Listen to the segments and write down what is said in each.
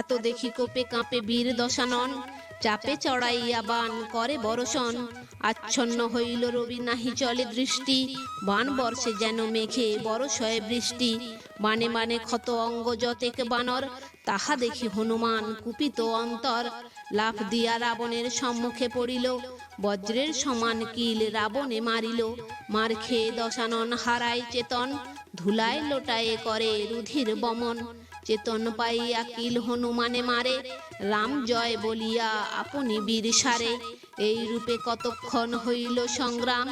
এত দেখি কোপে কাঁপে বীর দশানন, চাপে চড়াইয়া বান করে বরষণ। আচ্ছন্ন হইল রবি নাহি চলে দৃষ্টি, বান বর্ষে যেন মেঘে বরষয় বৃষ্টি। বানে বানে ক্ষত অঙ্গ যতেক বানর, তাহা দেখি হনুমান কুপিত অন্তর। লাফ দিয়া রাবণের সম্মুখে পড়িল, বজ্রের সমান কিল রাবণে মারিল। মার খেয়ে দশানন হারায় চেতন, ধুলায় লোটায়ে করে রুধির বমন। চেতন পাইয়া কিল হনুমানে মারে। রাম জয় বলিয়া আপনি বীর সারে। এই রূপে কতক্ষণ হইল সংগ্রাম?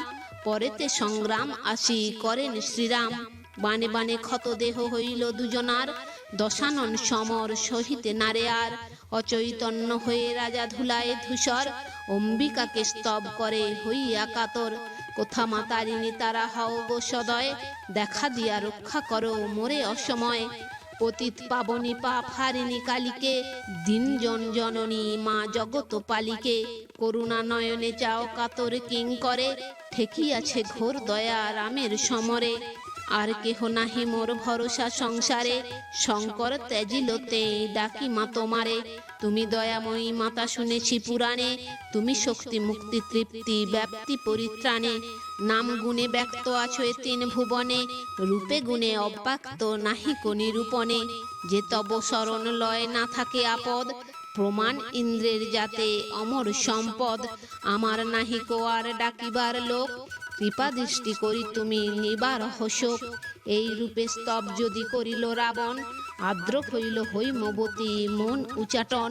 পরেতে সংগ্রাম আসি করেন শ্রীরাম। বানে বানে ক্ষত দেহ হইল দুজনার। দশানন সমর সহিতে নারে আর। অচৈতন্য হয়ে রাজা ধুলায় ধূসর। অম্বিকাকে স্তব করে হইয়া কাতর। কোথা মাতারিনী তারা হও গো সদয়। দেখা দিয়া রক্ষা করো মোরে অসময়। পতিত পাবনী পাপ হারিণী কালীকে, দিন জন জননী মা জগত পালিকে, করুণা নয়নে চাও কাতর কিং করে ঠেকিয়াছে ঘোর দয়া রামের সমরে। আর কেহ নাহি মোর ভরসা সংসারে। শঙ্কর ত্যাজিলতে ডাকি মা তোমারে। তুমি দয়াময়ী মাতা শুনেছি পুরাণে। তুমি শক্তি মুক্তি তৃপ্তি ব্যাপ্তি পরিত্রাণে। নাম গুণে ব্যক্ত আছো এ তিন ভুবনে। রূপে গুণে অব্যক্ত নাহি কো নিরূপণে যে তব শরণ লয় না থাকে আপদ। প্রমাণ ইন্দ্রের যাতে অমর সম্পদ। আমার নাহি কো আর ডাকিবার লোক। কৃপা দৃষ্টি করি তুমি নিবার হসক এই রূপে স্তব যদি করিল রাবণ আদ্র হইল হৈমবতী মন উচাটন।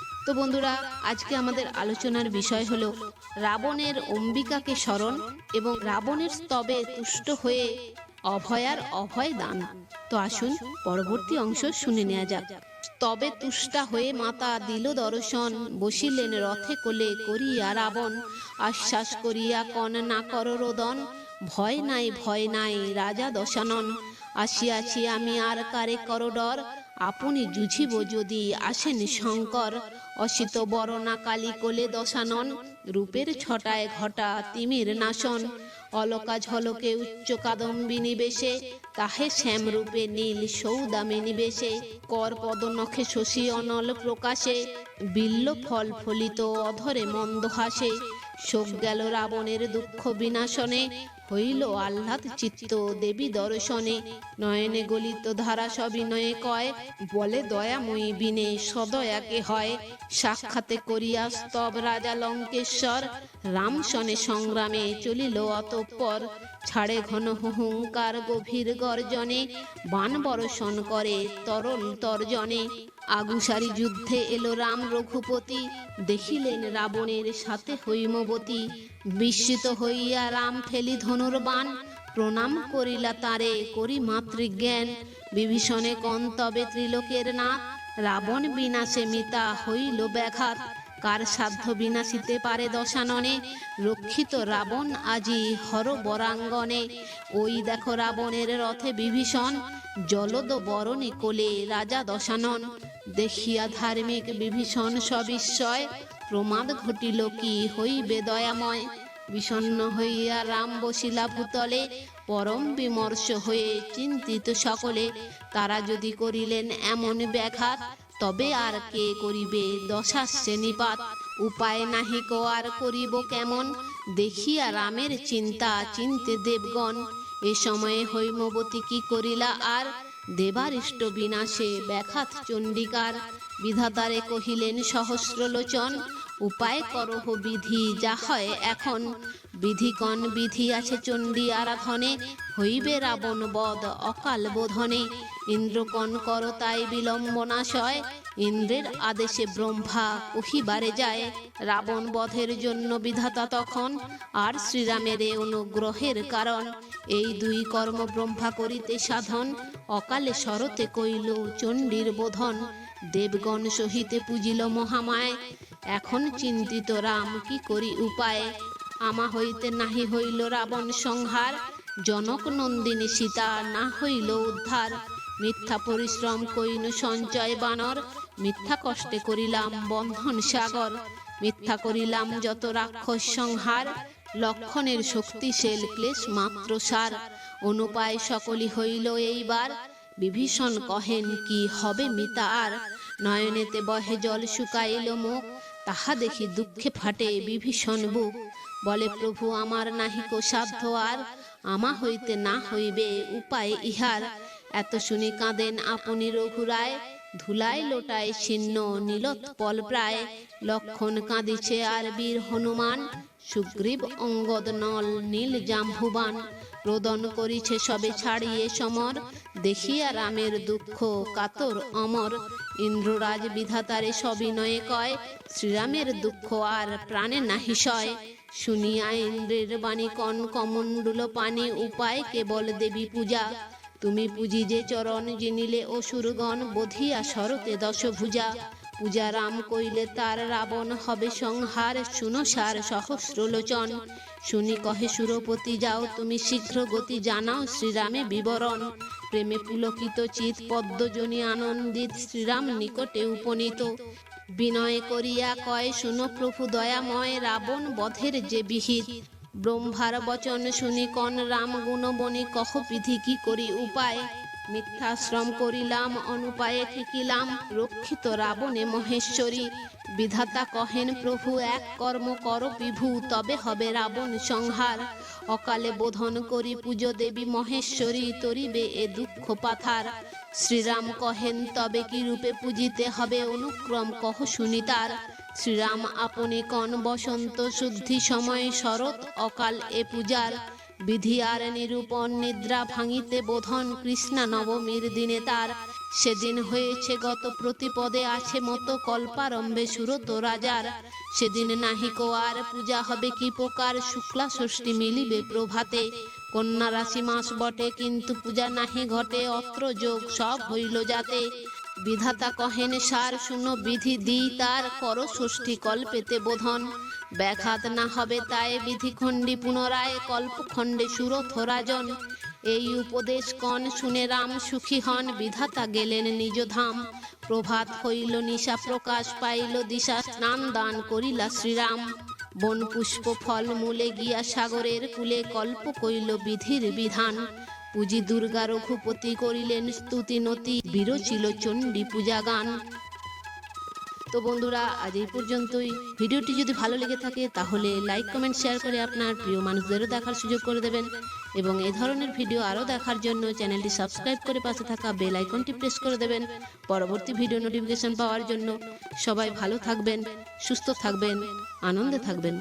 তো বন্ধুরা, আজকে আমাদের আলোচনার বিষয় হলো রাবণের অম্বিকাকে স্মরণ এবং রাবণের স্তবে তুষ্ট হয়ে অভয়ার অভয় দান। তো আসুন পরবর্তী অংশ শুনে নেওয়া যাক। তবে তুষ্টা হয়ে মাতা দিল দর্শন, বসিলেন রথে কোলে করিয়া রাবণ, আশ্বাস করিয়া কন না কর রোদন, ভয় নাই ভয় নাই রাজা দশানন, আসিয়াছি আমি আর কারে কর ডর আপনি জুঝিব যদি আসেন শঙ্কর, অসিত বরণা কালী কোলে দশানন, রূপের ছটায় ঘটা তিমির নাশন, অলকা ঝলকে উচ্চ কাদম্বিনী বেশে তাহে শ্যাম রূপে নীল সৌদামে নিবেশে, কর পদনখে শশী অনল প্রকাশে, বিল্ল ফল ফলিত অধরে মন্দ হাসে, শোক গেল রাবণের দুঃখ বিনাশনে হইল আহ্লাদ চিত্ত দেবী দর্শনে। নয়নে গলিত ধারা সবিনয়ে কয়, বলে দয়াময়ী বিনে সদয়াকে হয়। সাক্ষাতে করিয়া স্তব রাজা লঙ্কেশ্বর রামসনে সংগ্রামে চলিল অতঃপর। ছাড়ে ঘন হুহুঙ্কার গভীর গর্জনে, বান বর্ষণ করে তরল তর্জনে। আগুসারি যুদ্ধে এলো রাম রঘুপতি, দেখিলেন রাবণের সাথে হৈমবতী। বিস্মিত হইয়া রাম ফেলি ধনুর বান প্রণাম করিলা তারে করি মাতৃজ্ঞান। বিভীষণে কন্তবে ত্রিলোকের নাথ, রাবণ বিনাশে মিতা হইল ব্যাঘাত। কার সাধ্য বিনাশিতে পারে দশাননে? রক্ষিত রাবণ আজি হর বরাঙ্গনে ওই দেখো রাবণের রথে বিভীষণ, জলদ বরণে কোলে রাজা দশানন। দেখিয়া ধার্মিক বিভীষণ সবিস্ময়, প্রমাদ ঘটিল কি হইবে দয়াময়। বিষণ্ণ হইয়া রাম বসিলা ভূতলে, পরম বিমর্ষ হয়ে চিন্তিত সকলে, তারা যদি করিলেন এমন ব্যাঘাত তবে আর কে করিবে দশা শ্রেণীপাত? উপায় নাহি কো আর করিব কেমন? দেখিয়া রামের চিন্তা চিনতে দেবগণ, এ সময়ে হৈমবতী কি করিলা আর? দেবারিষ্ট বিনাশে ব্যাঘাত চণ্ডিকার, বিধাতারে কহিলেন সহস্রলোচন উপায় করহ বিধি, যা হয় এখন। বিধিকণ বিধি আছে চণ্ডী আরাধনে, হইবে রাবণ বধ অকাল বোধনে। ইন্দ্রকণ কর তাই বিলম্বনাশয় ইন্দ্রের আদেশে ব্রহ্মা কহিবারে যায়। রাবণ বধের জন্য বিধাতা তখন, আর শ্রীরামের অনুগ্রহের কারণ। এই দুই কর্ম ব্রহ্মা করিতে সাধন, অকালে শরতে কইল চণ্ডীর বোধন। দেবগণ সহিতে পুজিল মহামায় এখন চিন্তিত রাম, কি করি উপায়? আমা হইতে নাহি হইল রাবণ সংহার, জনক নন্দিনী সীতা না হইল উদ্ধার। মিথ্যা পরিশ্রম কইন সঞ্চয় বানর, মিথ্যা কষ্টে করিলাম বন্ধন সাগর। মিথ্যা করিলাম যত রাক্ষস সংহার, লক্ষণের শক্তিশীল ক্লেশ মাত্র সার। অনুপায় সকলই হইল এইবার, বিভীষণ কহেন কি হবে মিতা আর নয়নেতে বহে জল শুকাইল মুখ তাহা দেখি দুঃখে ফাটে বিভীষণ বুক। বলে প্রভু আমার নাহিক সাধ্য আর আমা হইতে না হইবে উপায় ইহার। এত শুনি কাঁদেন আপনি রঘুরায়। ধুলাই লোটায় ছিন্ন নীলত পল প্রায়। লক্ষণ কাঁদিছে আর বীর হনুমান। সুগ্রীব অঙ্গদ নল নীল জাম্ভুবান রোদন করিছে সবে ছাড়িয়ে সমর। দেখিয়া রামের দুঃখ কাতর অমর। ইন্দ্ররাজ বিধাতারে সবিনয়ে কয়, শ্রীরামের দুঃখ আর প্রাণে নাহি সয়। শুনিয়া ইন্দ্রের বাণী কন কমণ্ডুল পানি, উপায় কেবল দেবী পূজা। তুমি পুজি যে চরণ জিনিলে অসুরগণ, বধিয়া শরতে দশভুজা। পূজা রাম কইলে তার রাবণ হবে সংহার, শুনো সার সহস্রলোচন। শুনি কহে সুরপতি, যাও তুমি শীঘ্র গতি জানাও শ্রীরামে বিবরণ। প্রেমে পুলকিত চিত পদ্মজনী আনন্দিত শ্রীরাম নিকটে উপনীত। বিনয় করিয়া কয়, শুনো প্রভু দয়াময়, রাবণ বধের যে বিহিত। ব্রহ্মার বচন শুনি কন রাম গুণবনি, কহ বিধি কি করি উপায়? মিথ্যাশ্রম করিলাম, অনুপায়ে ঠেকিলাম রক্ষিত রাবণে মহেশ্বরী। বিধাতা কহেন, প্রভু, এক কর্ম কর বিভু, তবে হবে রাবণ সংহার। অকালে বোধন করি পুজো দেবী মহেশ্বরী, তরিবে এ দুঃখ পাথার। শ্রীরাম কহেন, তবে কি রূপে পূজিতে হবে অনুক্রম, কহ শুনি তার। শ্রীরাম, আপনি কন বসন্ত শুদ্ধি সময়, শরৎ অকাল এ পূজার। বিধি আর নিরূপণ নিদ্রা ভাঙিতে বোধন কৃষ্ণা নবমীর দিনে তার। সেদিন হয়েছে গত প্রতিপদে আছে মতো কল্পারম্ভে সুরত রাজার। সেদিন নাহিক আর পূজা হবে কি প্রকার, শুক্লা ষষ্ঠী মিলিবে প্রভাতে। কন্যা রাশি মাস বটে, কিন্তু পূজা নাহি ঘটে অত্র যোগ সব হইল যাতে। বিধাতা কহেন, সার শূন্য বিধি দিই তার কর ষষ্ঠী কল্পেতে বোধন। ব্যাঘাত না হবে তাই বিধি খণ্ডী পুনরায় কল্পখণ্ডে সুরথ রাজন এই উপদেশ কন, শুনে রাম সুখী হন, বিধাতা গেলেন নিজ ধাম। প্রভাত হইল নিশা প্রকাশ, পাইল দিশা স্নান দান করিলা শ্রীরাম। বন পুষ্প ফল মূলে গিয়া সাগরের কুলে কল্প কইল বিধির বিধান। পুজি দুর্গা রঘুপতি করিলেন স্তুতি নতি বিরচিল চণ্ডী পূজা গান। তো বন্ধুরা, আজ এই পর্যন্তই। ভিডিওটি যদি ভালো লেগে থাকে, তাহলে লাইক, কমেন্ট, শেয়ার করে আপনার প্রিয় মানুষদেরও দেখার সুযোগ করে দেবেন। এবং এই ধরনের ভিডিও আরও দেখার জন্য চ্যানেলটি সাবস্ক্রাইব করে পাশে থাকা বেল আইকনটি প্রেস করে দেবেন পরবর্তী ভিডিও নোটিফিকেশন পাওয়ার জন্য। সবাই ভালো থাকবেন, সুস্থ থাকবেন, আনন্দে থাকবেন।